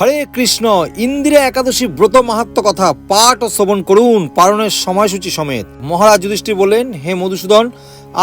হরে কৃষ্ণ, ইন্দিরা একাদশী ব্রত মাহাত্ম কথা পাঠ ও শ্রবণ করুন পালনের সময়সূচি সমেত। মহারাজ যুধিষ্ঠির বললেন, হে মধুসূদন,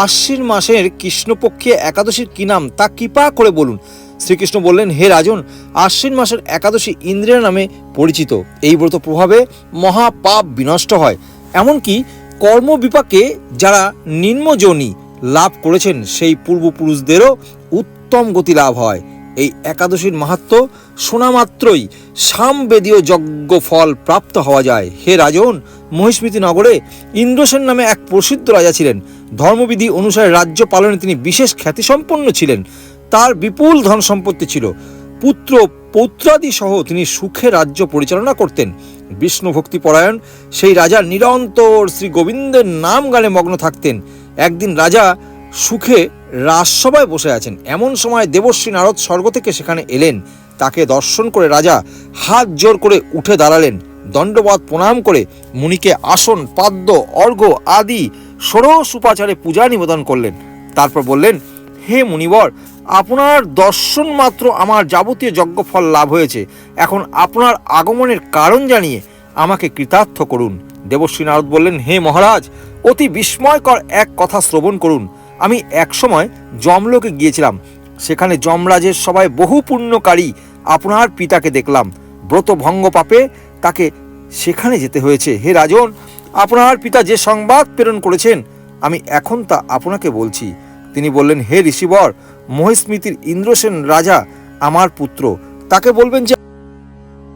আশ্বিন মাসের কৃষ্ণপক্ষে একাদশীর কি নাম তা কৃপা করে বলুন। শ্রীকৃষ্ণ বললেন, হে রাজন, আশ্বিন মাসের একাদশী ইন্দ্রিয়া নামে পরিচিত। এই ব্রত প্রভাবে মহাপাপ বিনষ্ট হয়। এমনকি কর্মবিপাকে যারা নিম্নজনী লাভ করেছেন, সেই পূর্বপুরুষদেরও উত্তম গতি লাভ হয়। এই একাদশীর মাহাত্ম শোনা মাত্রই সামবেদীয় যজ্ঞ ফল প্রাপ্ত হওয়া যায়। হে রাজন, মহিষ্মৃতি নগরে ইন্দ্রসেন নামে এক প্রসিদ্ধ রাজা ছিলেন। ধর্মবিধি অনুসারে রাজ্য পালনে তিনি বিশেষ খ্যাতিসম্পন্ন ছিলেন। তার বিপুল ধন সম্পত্তি ছিল। পুত্র পৌত্রাদি সহ তিনি সুখে রাজ্য পরিচালনা করতেন। বিষ্ণু ভক্তি পরায়ণ সেই রাজা নিরন্তর শ্রী গোবিন্দের নাম গানে মগ্ন থাকতেন। একদিন রাজা সুখে রাজসভায় বসে আছেন। এমন সময় দেবশ্রী নারদ স্বর্গ থেকে সেখানে এলেন। তাকে দর্শন করে রাজা হাত জোর করে উঠে দাঁড়ালেন। দণ্ডবাদ প্রণাম করে মুনিকে আসন, পাদ্য, অর্ঘ্য আদি ষোড়শ উপাচারে পূজা নিবেদন করলেন। তারপর বললেন, হে মুনিবর, আপনার দর্শন মাত্র আমার যাবতীয় যজ্ঞফল লাভ হয়েছে। এখন আপনার আগমনের কারণ জানিয়ে আমাকে কৃতার্থ করুন। দেবশ্রী নারদ বললেন, হে মহারাজ, অতি বিস্ময়কর এক কথা শ্রবণ করুন। আমি একসময় যমলোকে গিয়েছিলাম। সেখানে যমরাজের সবাই বহু পুণ্যকারী আপনার পিতাকে দেখলাম। ব্রত ভঙ্গ পাপে তাকে সেখানে যেতে হয়েছে। হে রাজন, আপনার পিতা যে সংবাদ প্রেরণ করেছেন, আমি এখন তা আপনাকে বলছি। তিনি বললেন, হে ঋষিবর, মহিস্মৃতির ইন্দ্রসেন রাজা আমার পুত্র, তাকে বলবেন যে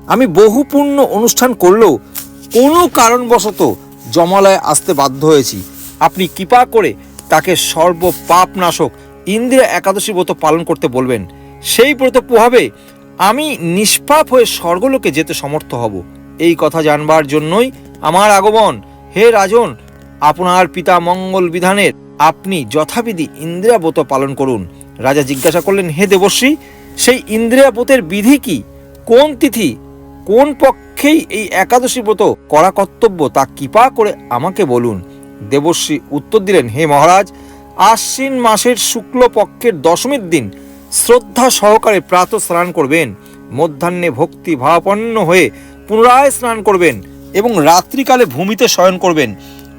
আমি বহু পূর্ণ অনুষ্ঠান করলেও কোনো কারণবশত জমালয়ে আসতে বাধ্য হয়েছি। আপনি কৃপা করে তাকে সর্ব পাপ নাশক ইন্দিরা একাদশী ব্রত পালন করতে বলবেন। সেই ব্রত প্রভাবে আমি নিষ্পাপ হয়ে স্বর্গলোকে যেতে সমর্থ হব। এই কথা জানবার জন্যই আমার আগমন। হে রাজন, আপনার পিতা মঙ্গল বিধানের আপনি যথাবিধি ইন্দিরা ব্রত পালন করুন। রাজা জিজ্ঞাসা করলেন, হে দেবশ্রী সেই ইন্দিরা ব্রতের বিধি কি? কোন তিথি? কোন পক্ষেই এই একাদশী ব্রত করা কর্তব্য তা কৃপা করে আমাকে বলুন। দেবশ্রী উত্তর দিলেন, হে মহারাজ, আশ্বিন মাসের শুক্ল পক্ষের দশমীর দিন শ্রদ্ধা সহকারে প্রাত স্নান করবেন, মধ্যাহ্নে ভক্তি ভাবাপন্ন হয়ে পুনরায় স্নান করবেন এবং রাত্রিকালে ভূমিতে শয়ন করবেন।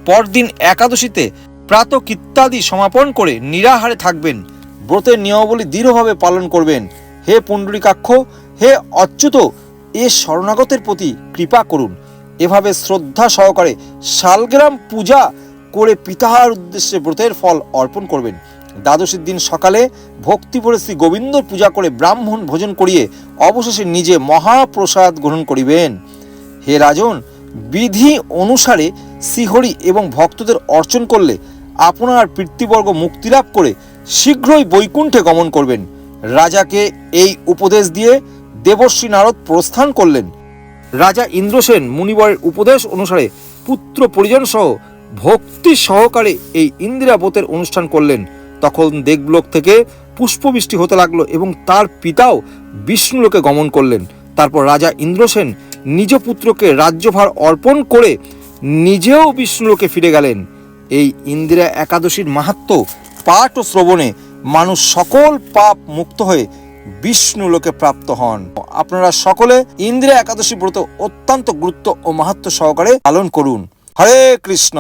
পরদিন একাদশীতে প্রাত ইত্যাদি সমাপন করে নিরাহারে থাকবেন। ব্রতের নিয়মাবলী দৃঢ়ভাবে পালন করবেন। হে পুণ্ডরিকাক্ষ, হে অচ্যুত, এ শরণাগতের প্রতি কৃপা করুন। এভাবে শ্রদ্ধা সহকারে শালগ্রাম পূজা করে পিতাহার উদ্দেশ্যে ব্রতের ফল অর্পণ করবেন। দ্বাদশীর দিন সকালে ভক্তি ভরে শ্রী গোবিন্দর পূজা করে ব্রাহ্মণ ভোজন করিয়ে অবশেষে নিজে মহাপ্রসাদ গ্রহণ করিবেন। হে রাজন, বিধি অনুসারে শ্রীহরি এবং ভক্তদের অর্চন করলে আপনার পিতৃবর্গ মুক্তিলাভ করে শীঘ্রই বৈকুণ্ঠে গমন করবেন। রাজাকে এই উপদেশ দিয়ে দেবশ্রী নারদ প্রস্থান করলেন। রাজা ইন্দ্রসেন মুনিবরের উপদেশ অনুসারে পুত্র পরিজন সহ ভক্তি সহকারে এই ইন্দিরা ইন্দিরাবতের অনুষ্ঠান করলেন। তখন দেবলোক থেকে পুষ্পবৃষ্টি হতে লাগল এবং তার পিতাও বিষ্ণুলোকে গমন করলেন। তারপর রাজা ইন্দ্রসেন নিজ পুত্রকে রাজ্যভার অর্পণ করে নিজেও বিষ্ণুলোকে ফিরে গেলেন। এই ইন্দিরা একাদশীর মাহাত্ম পাঠ ও শ্রবণে মানুষ সকল পাপ মুক্ত হয়ে বিষ্ণুলোকে প্রাপ্ত হন। আপনারা সকলে ইন্দিরা একাদশী ব্রত অত্যন্ত গুরুত্ব ও মাহাত্ম সহকারে পালন করুন। হরে কৃষ্ণ।